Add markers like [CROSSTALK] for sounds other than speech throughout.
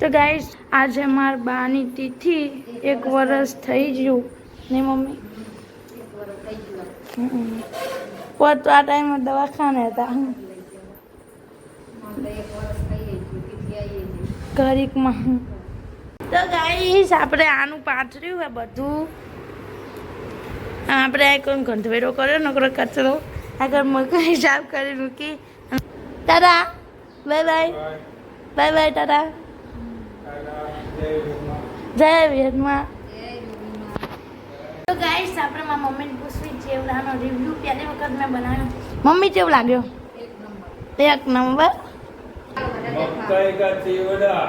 તો ગાઈસ આજે માર બાની તિથિ એક વર્ષ થઈ ગયું. ને મમ્મી? પોત આ ટાઈમે દવાખાને હતા. ઘરેકમાં તો ગાઈસ આપણે આનું પાથર્યું હે બધું. આપણે આ કોઈ ગંધવેરો કર્યો નકરો કચરો. આગળ મકાઈ સાફ કરી મૂકી. તારા બાય બાય બાય બાય તારા. જય વિહતમાં તો ગાઈસ આપણે મારા મમ્મીને પૂછવી ચેવડાનો રિવ્યુ પહેલી વખત મેં બનાવ્યો. મમ્મી કેવું લાગ્યો એક નંબર. મકાઈ કા ચીવડા?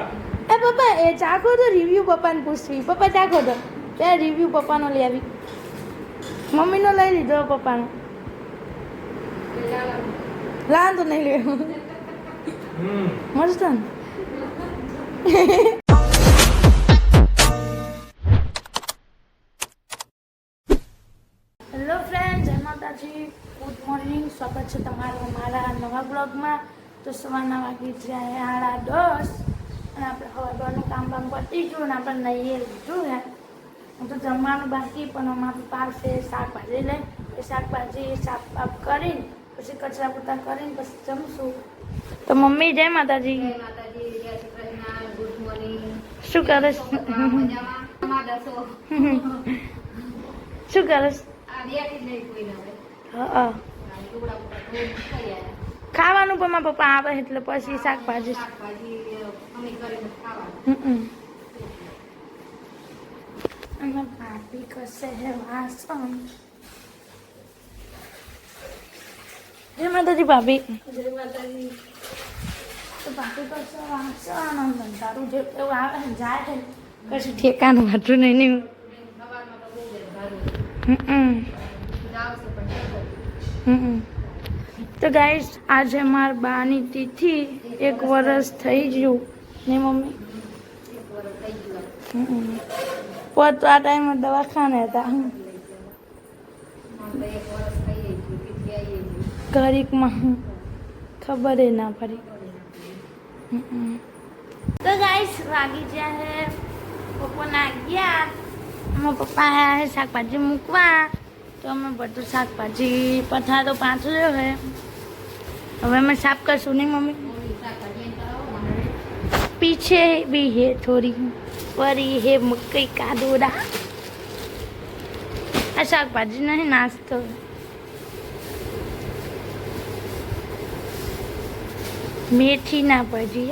એ પપ્પા એ ચાખો તો રિવ્યુ પપ્પાને પૂછવી. પપ્પા ચાખો તો. ત્યાં રિવ્યુ પપ્પાનો લઈ આવી. મમ્મીનો લઈ લીધો પપ્પાનો. લાન તો નહીં લેવું મસ્ત ને. હેલો ફ્રેન્ડ જય માતાજી. ગુડ મોર્નિંગ સ્વાગત છે તમારું અમારા નવા બ્લોગમાં. તો સવારના વાગી જાય સાડા દસ. અને આપણે હવે ઘરનું કામ બામ પતી ગયું અને આપણે નહીએ લીધું હે. હું તો જમવાનું બાકી પણ અમારું પાસે શાકભાજી લે એ શાકભાજી સાફ બાફ કરીને પછી કચરા પોતા કરીને પછી જમશું. તો મમ્મી જય માતાજી. ગુડ મોર્નિંગ શું કરે છે? શું? [LAUGHS] કરે ખાવાનું પણ મારા પપ્પા આવે એટલે પછી શાકભાજી. અને ભાભી કશે વાસણ? જય માતાજી ભાભી. જય માતાજી. તો ભાભી કશે વાસણ અને બંધારું જે એવું આવે જાય પછી કશું ઠેકાનું વાંચું નહીં નહીં સવારમાં તો બહુ જ ભારું હમ જાવ છે પણ જતો. હમ. તો ગાઈસ આજે માર બાની તિથિ એક વર્ષ થઈ ગયું. ને મમ્મી. પોત તો આ ટાઈમે દવાખાને હતા. ઘડીકમાં ખબર એ ના પડી. તો ગાઈસ વાગી ગયા હે. પપ્પાના ગયા. मो पप्पा शाक भाजी मुकवा तो अमे बढ़ शाक भाजी पथा तो पाँच लो है हम मैं साफ़ कर सुनी मम्मी पीछे भी है थोड़ी पर है मकई का दूरा शाक भाजी नहीं नाश्तो मेथी ना भाजी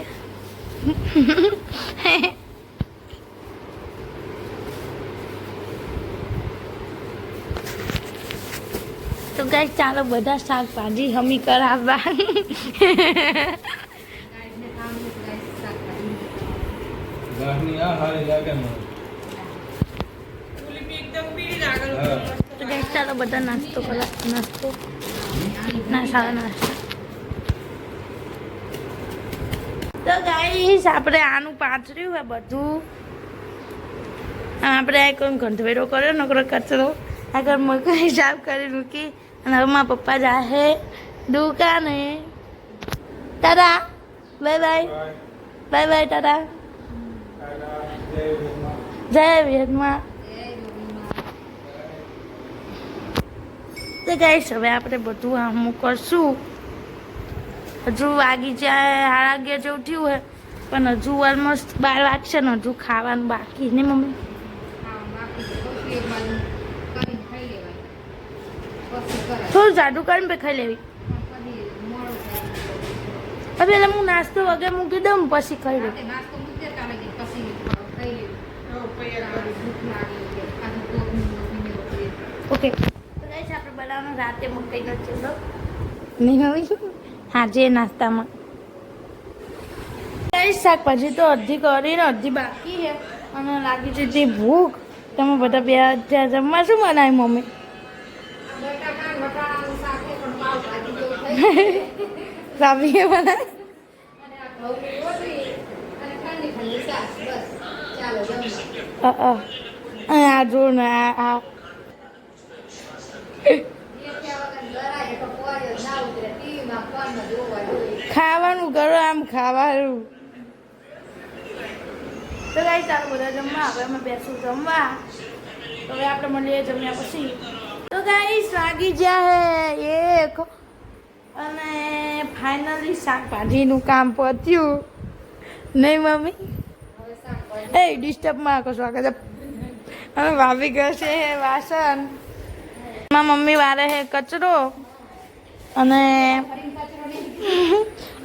ગાઈસ ચાલો બધા શાકભાજી હમી કરાવવા. ગાય. તો ગાઈસ ચાલો બધા નાસ્તો કરવા નાસ્તો. ના સારા નાસ્તો. તો ગાઈશ આપણે આનું પાથર્યું હોય બધું. આપણે આ કોઈ ગંધવેરો કર્યો નકરો કચરો. આગળ મકાઈ સાફ કરી મૂકી. અને હવે મારા પપ્પા જાહે દુકાને. તારા બાય બાય. બાય બાય તારા જય વિયતમાં તો ગાઈસ હવે આપણે બધું આમું કરશું. હજુ વાગી જાય, સાડા અગિયાર જેવું હોય પણ હજુ ઓલમોસ્ટ બાર વાગશે ને હજુ ખાવાનું બાકી ને મમ્મી હા બાકી તો પછી એક બાજુ કરીને ખાઈ લેવાય પછી કરાય થોડું જાડું કરીને ખાઈ લેવી. હવે એટલે હું નાસ્તો વગેરે મૂકી દઉં ને પછી ખાઈ લઉં. મૂકી. ઓકે. આપણે બનાવવાનું રાતે મકાઈનો ચૂલો નહીં મમ્મી હા જે નાસ્તામાં શાકભાજી તો અડધી કરીને અડધી બાકી છે. અને લાગી છે જે ભૂખ. તમે બધા બે જમવા શું બનાવી મમ્મી? ના ઉતરે ટીવીમાં ફોનમાં જોવા જોઈએ ખાવાનું કરો આમ ખાવાનું. તો ગાઈ ચાલો બધા જમવા. હવે અમે બેસું જમવા. હવે આપણે મળીએ જમ્યા પછી. તો ગાઈ વાગી જાય હે. એક અને ફાઇનલી શાકભાજીનું કામ પત્યું નહીં મમ્મી? એ ડિસ્ટર્બમાં કશો આગળ હવે ભાભી કરશે વાસણ. મારા મમ્મી વારે હે કચરો. અને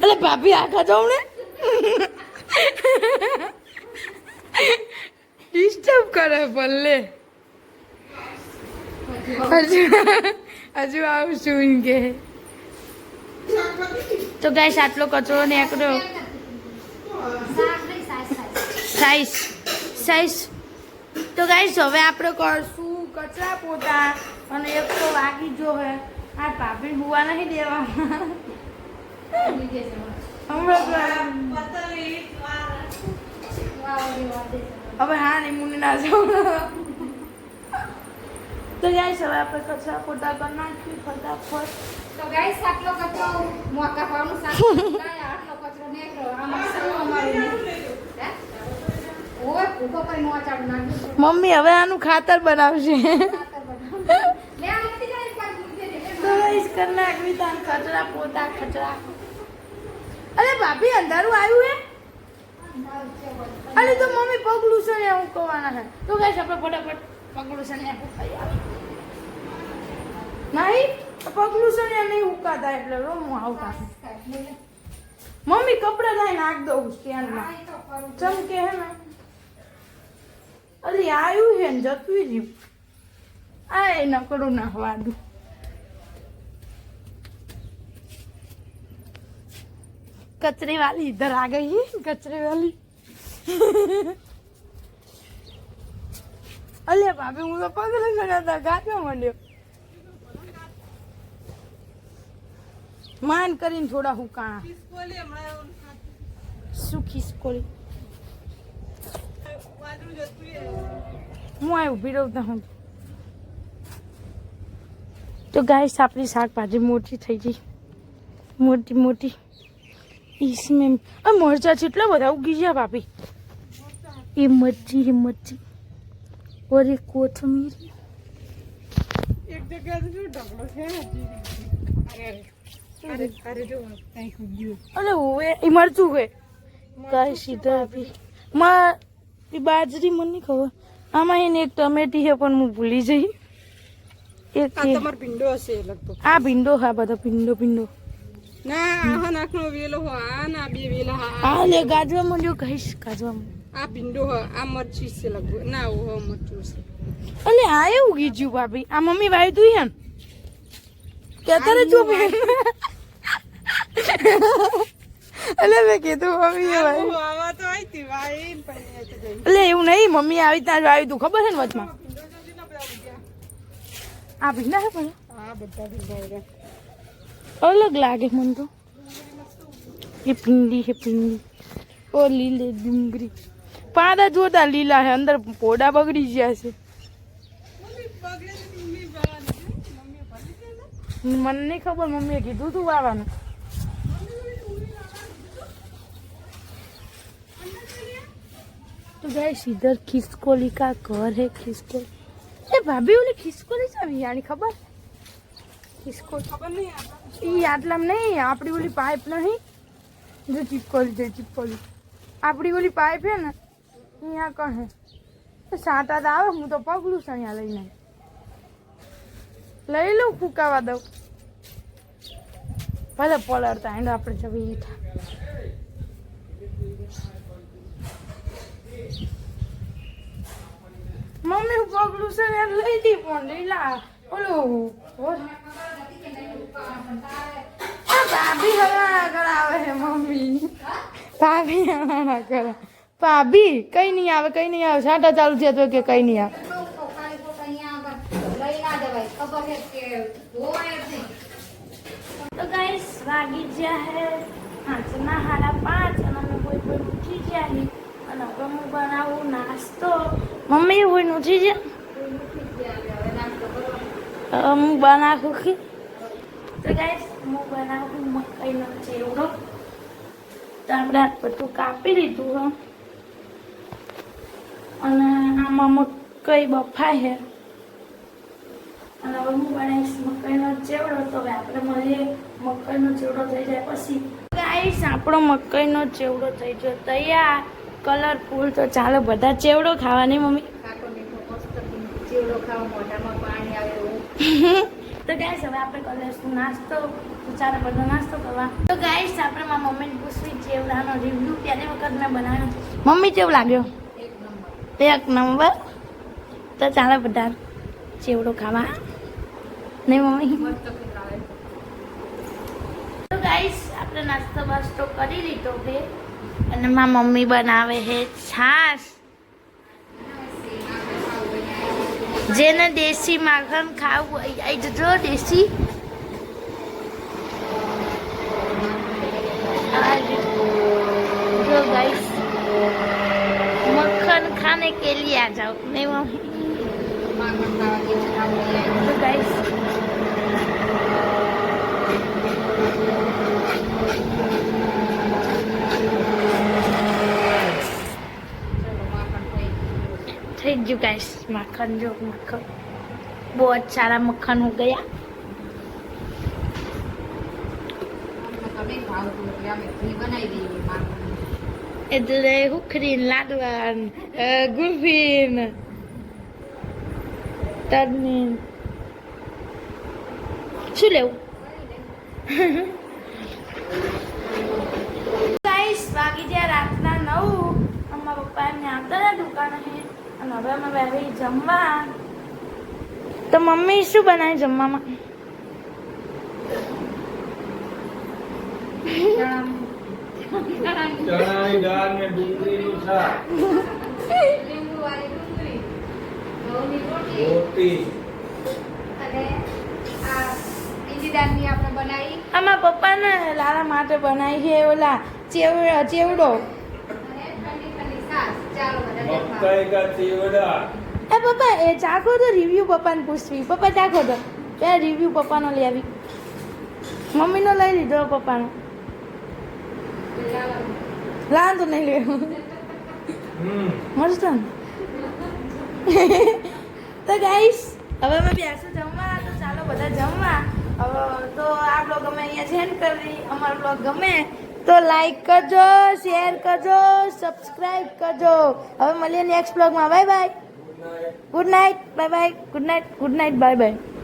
એટલે ભાભી આખા જાઉં ને? ડિસ્ટર્બ કરે ભલે. હજુ હજુ આવશું કે. તો ગાઈસ આટલો કચરો ને એકડો સાઈઝ સાઈઝ તો ગાઈસ હવે આપણે કરશું કચરા પોતા. અને એક તો વાગી જો હે. આ ભાભી હુવા નહીં દેવા. હવે હા નહીં મુની ના જાઉં. તો ગાઈસ હવે આપણે કચરા પોતા કરી નાખીએ ફટાફટ. તો ગાઈસ આટલો કચરો મોકા પાવનું સાથે આટલો કચરો નીકળ્યો આમાં શું અમારું મમ્મી હવે આનું ખાતર બનાવશે કચરા પોતા કચરા. અરે ભાભી અંધારું આવ્યું હે? અરે તો મમ્મી પગલું છે ને હું કહેવાના છે. તો ગાઈસ આપણે ફટાફટ મમ્મી કપડાં લઈને નાખ દઉં સ્ટેન્ડમાં ચમ કે હે ને. અરે આવ્યું છે ને જતું રહ્યું આ એ નકડું નાખવા નાખવાનું કચરે વાલી ઇધર આ ગઈ કચરે વાલી [LAUGHS] અલે ભાભી, હું તો પગલું ગણ્યા હતા ગાતા માંડ્યો માન કરીને થોડા હુકાણા સુખી સ્કોલી હું આ ઊભી રહું હું? તો ગાય આપણી શાકભાજી મોટી થઈ ગઈ. મોટી મોટી. ઈસમે આ છે, એટલા બધા ઉગી ગયા, ભાભી. એ મરચી એ મરચી. ઓરી કોથમીર એક જગ્યાએ જો ઢગલો છે અરે અરે અરે જો કઈ ખુદ્યું અરે ઓવે ઇમરતું કે કાઈ સીધા ભી માં એ બાજરી મને નહીં ખબર આમાં એને એક ટમેટી છે પણ હું ભૂલી જઈ એક તમારો ભીંડો હશે લગભગ આ ભીંડો હા બધા ભીંડો ભીંડો ના આ નાખનો વેલો હા ના બે વેલા હા લે ગાજવા મંડ્યો કહીશ ગાજવા મંડ્યો આ ભીંડો હ આ મરચી છે લગભગ. ના ઓ મરચું છે. અલે આ એવું ગીજ્યું ભાભી આ મમ્મી વાય તું એમ કે અત્યારે ચૂપ અલે મેં કીધું મમ્મી વાય તો એટલે એવું નહીં મમ્મી આવી ત્યાં જ આવી તું ખબર છે ને વચમાં? આ ભીંડા છે પણ? હા બધા ભીંડા અલગ લાગે મને તો. એ ભીંડી છે ભીંડી. ઓ લીલે ડુંગળી. પાદા જોતા લીલા છે, અંદર પોડા બગડી ગયા છે. મને નહીં ખબર, મમ્મીએ કીધું તું વાવાનું તો ગાઈસ ખિસકોલી કા ઘર હે ખિસકોલી? એ ભાભી ઓલી ખિસકોલી છે યાની ખબર? ખિસકો નહીં એ આટલામ નહીં, આપણી ઓલી પાઇપ નહીં. જો ચિપકોલી છે, ચિપકોલી. આપણી ઓલી પાઇપ હે ને અહીંયા કહે સાટા તો આવે, હું તો પગલું છે અહીંયા લઈને. લઈ લઉં, ફૂકાવા દઉં. ભલે પલળતા એને આપણે જવી હેઠા મમ્મી, હું પગલું છે ને લઈ દી પણ લીલા. ઓલું ભાભી હલાણા કરાવે મમ્મી. ભાભી હલાણા કરે ભાભી, કઈ નહીં આવે, કઈ નહીં આવે. સાટા ચાલુ છે તો કે કઈ નહીં આવે. તો હોય ગાઈસ વાગી જ્યાં હે. પાંચના સાડા પાંચ, અને અમે કોઈ કોઈ ઉઠી ગયા અને હવે હું બનાવું નાસ્તો. મમ્મી કોઈ ઉઠી ગયા. હું બનાવું કે? તો ગાઈસ હું બનાવું મકાઈનો ચેવડો. તો આપણે બધું કાપી લીધું, હો. અને આમાં મકાઈ બફાય છે? અને હવે હું બનાવીશ મકાઈનો ચેવડો તો હવે આપણે મળીએ. મકાઈનો ચેવડો થઈ જાય પછી. ગાઈશ આપણો મકાઈનો ચેવડો થઈ ગયો. તૈયાર. કલરફુલ તો ચાલો બધા ચેવડો ખાવાની મમ્મી. ખાટો મીઠો મસ્ત ચેવડો ખાવા. મોઢામાં પાણી આવે એવું. [LAUGHS] તો ગાઈસ હવે આપણે કરીશું નાસ્તો ચાલો બધો નાસ્તો કરવા. તો ગાઈસ આપણે મારા મમ્મીને પૂછવી ચેવડાનો રિવ્યુ પહેલી વખત મેં બનાવ્યો. મમ્મી કેવું લાગ્યો? એક નંબર. તો ચાલો બધા ચેવડો ખાવા. નહીં મમ્મી? ગાઈસ આપણે નાસ્તો બાસ્તો કરી લીધો છે અને મારા મમ્મી બનાવે છે છાશ. જેને દેશી માખણ ખાવું આવી જજો દેશી. खाने के लिए आ जाओ नहीं मम्मी માખણ ખાવા જેવું ખાવું तो गाइस ચલો માખણ થઈ ગયું થઈ ગયું ગાઈસ માખણ જો માખણ બહુ જ સારા મક્ખન હો ગયા અમને તો નહીં ભાવતું એટલે અમે ઘી બનાવી દઈએ માખણ એટલે હુખરીન લાડવાન ગુફીન તરનીન શું લેવું? ગાઈસ વાગી ગયા રાતના નવ. અમારા પપ્પા એમને આવતા હતા દુકાને. અને હવે અમે બેસી જમવા. તો મમ્મી શું બનાવે જમવામાં? ચણાની દાળ ને ડુંગળીનું શાક લીંબુ વાળી ડુંગળી ઘઉંની રોટલી રોટી. અને આ બીજી દાળની આપણે બનાવી આમાં પપ્પાને લાલા માટે બનાવી છે ઓલા ચેવડો. મકાઈ કા ચીવડા? એ પપ્પા એ ચાખો તો રિવ્યુ પપ્પાને પૂછવી. પપ્પા ચાખો તો. ત્યાં રિવ્યુ પપ્પાનો લઈ આવી. મમ્મીનો લઈ લીધો પપ્પાનો. લાન તો નહીં લેવું. મસ્ત. [LAUGHS] તો ગાઈસ હવે અમે બેસું જમવા તો ચાલો બધા જમવા. હવે તો આ બ્લોગ અમે અહીંયા સેન્ડ કરી અમારો બ્લોગ ગમે તો લાઈક કરજો શેર કરજો સબસ્ક્રાઈબ કરજો. હવે મળીએ નેક્સ્ટ બ્લોગમાં bye bye good night bye bye good night good night bye bye